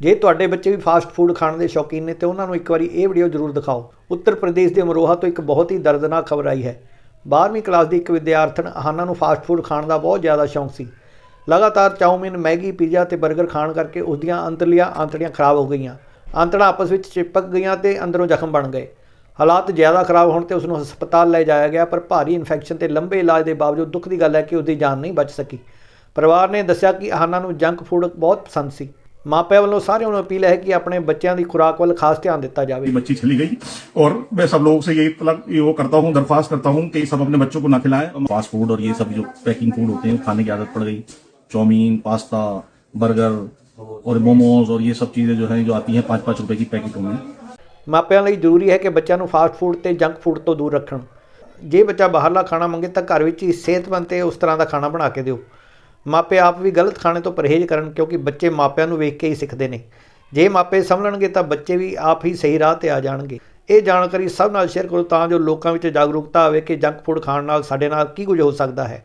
ਜੇ ਤੁਹਾਡੇ ਬੱਚੇ ਵੀ ਫਾਸਟ ਫੂਡ ਖਾਣ ਦੇ ਸ਼ੌਕੀਨ ਨੇ, ਤੇ ਉਹਨਾਂ ਨੂੰ ਇੱਕ ਵਾਰੀ ਇਹ ਵੀਡੀਓ ਜ਼ਰੂਰ ਦਿਖਾਓ। ਉੱਤਰ ਪ੍ਰਦੇਸ਼ ਦੇ ਅਮਰੋਹਾ ਤੋਂ ਇੱਕ ਬਹੁਤ ਹੀ ਦਰਦਨਾਕ ਖਬਰ ਆਈ ਹੈ। 12ਵੀਂ ਕਲਾਸ ਦੀ ਇੱਕ ਵਿਦਿਆਰਥਣ ਅਹਾਨਾ ਨੂੰ ਫਾਸਟ ਫੂਡ ਖਾਣ ਦਾ ਬਹੁਤ ਜ਼ਿਆਦਾ ਸ਼ੌਂਕ ਸੀ। ਲਗਾਤਾਰ ਚਾਊਮਿਨ ਮੈਗੀ, ਪੀਜ਼ਾ ਤੇ 버ਗਰ ਖਾਣ ਕਰਕੇ ਉਸ ਦੀਆਂ ਅੰਤਲੀਆਂ ਆਂਤੜੀਆਂ ਖਰਾਬ ਹੋ ਗਈਆਂ। ਆਂਤੜਾਂ ਆਪਸ ਵਿੱਚ ਚਿਪਕ ਗਈਆਂ ਤੇ ਅੰਦਰੋਂ ਜ਼ਖਮ ਬਣ ਗਏ। ਹਾਲਾਤ ਜ਼ਿਆਦਾ ਖਰਾਬ ਹੋਣ ਤੇ ਉਸ ਨੂੰ ਹਸਪਤਾਲ ਲੈ ਜਾਇਆ ਗਿਆ, ਪਰ ਭਾਰੀ ਇਨਫੈਕਸ਼ਨ ਤੇ ਲੰਬੇ ਇਲਾਜ ਦੇ ਬਾਵਜੂਦ ਦੁੱਖ ਦੀ ਗੱਲ ਹੈ ਕਿ ਉਸ ਦੀ ਜਾਨ ਨਹੀਂ ਬਚ ਸਕੀ। ਪਰਿਵਾਰ ਨੇ ਦੱਸਿਆ ਕਿ ਆਹਾਨਾ ਨੂੰ ਜੰਕ ਫੂਡ ਬਹੁਤ ਪਸੰਦ ਸੀ। ਮਾਪਿਆਂ ਵੱਲੋਂ ਸਾਰਿਆਂ ਨੂੰ ਅਪੀਲ ਹੈ ਕਿ ਆਪਣੇ ਬੱਚਿਆਂ ਦੀ ਖੁਰਾਕ ਵੱਲ ਖਾਸ ਧਿਆਨ ਦਿੱਤਾ ਜਾਵੇ ये बच्ची चली गई और मैं सब लोगों से यही तलब ये वो करता हूँ दरख्वास्त करता हूँ कि सब अपने बच्चों को ना खिलाएं फास्ट फूड और ये सब जो पैकिंग फूड होते हैं वो खाने की आदत पड़ गई चाउमीन पास्ता बर्गर और मोमोज और ये सब चीजें जो हैं जो आती हैं पाँच पाँच रुपए की पैकेटों में ਮਾਪਿਆਂ ਲਈ ਜ਼ਰੂਰੀ ਹੈ ਕਿ ਬੱਚਿਆਂ ਨੂੰ ਫਾਸਟ ਫੂਡ ਤੇ ਜੰਕ ਫੂਡ ਤੋਂ ਦੂਰ ਰੱਖਣ ਜੇ ਬੱਚਾ ਬਾਹਰਲਾ ਖਾਣਾ ਮੰਗੇ ਤਾਂ ਘਰ ਵਿੱਚ ਹੀ ਸਿਹਤਮੰਦ ਤੇ ਉਸ ਤਰ੍ਹਾਂ ਦਾ ਖਾਣਾ ਬਣਾ ਕੇ ਦਿਓ ਮਾਪੇ ਆਪ ਵੀ ਗਲਤ ਖਾਣੇ ਤੋਂ ਪਰਹੇਜ਼ ਕਰਨ ਕਿਉਂਕਿ ਬੱਚੇ ਮਾਪਿਆਂ ਨੂੰ ਵੇਖ ਕੇ ਹੀ ਸਿੱਖਦੇ ਨੇ। ਜੇ ਮਾਪੇ ਸਮਝਣਗੇ ਤਾਂ ਬੱਚੇ ਵੀ ਆਪ ਹੀ ਸਹੀ ਰਾਹ ਤੇ ਆ ਜਾਣਗੇ। ਇਹ ਜਾਣਕਾਰੀ ਸਭ ਨਾਲ ਸ਼ੇਅਰ ਕਰੋ ਤਾਂ ਜੋ ਲੋਕਾਂ ਵਿੱਚ ਜਾਗਰੂਕਤਾ ਆਵੇ ਕਿ ਜੰਕ ਫੂਡ ਖਾਣ ਨਾਲ ਸਾਡੇ ਨਾਲ ਕੀ ਕੁਝ ਹੋ ਸਕਦਾ ਹੈ।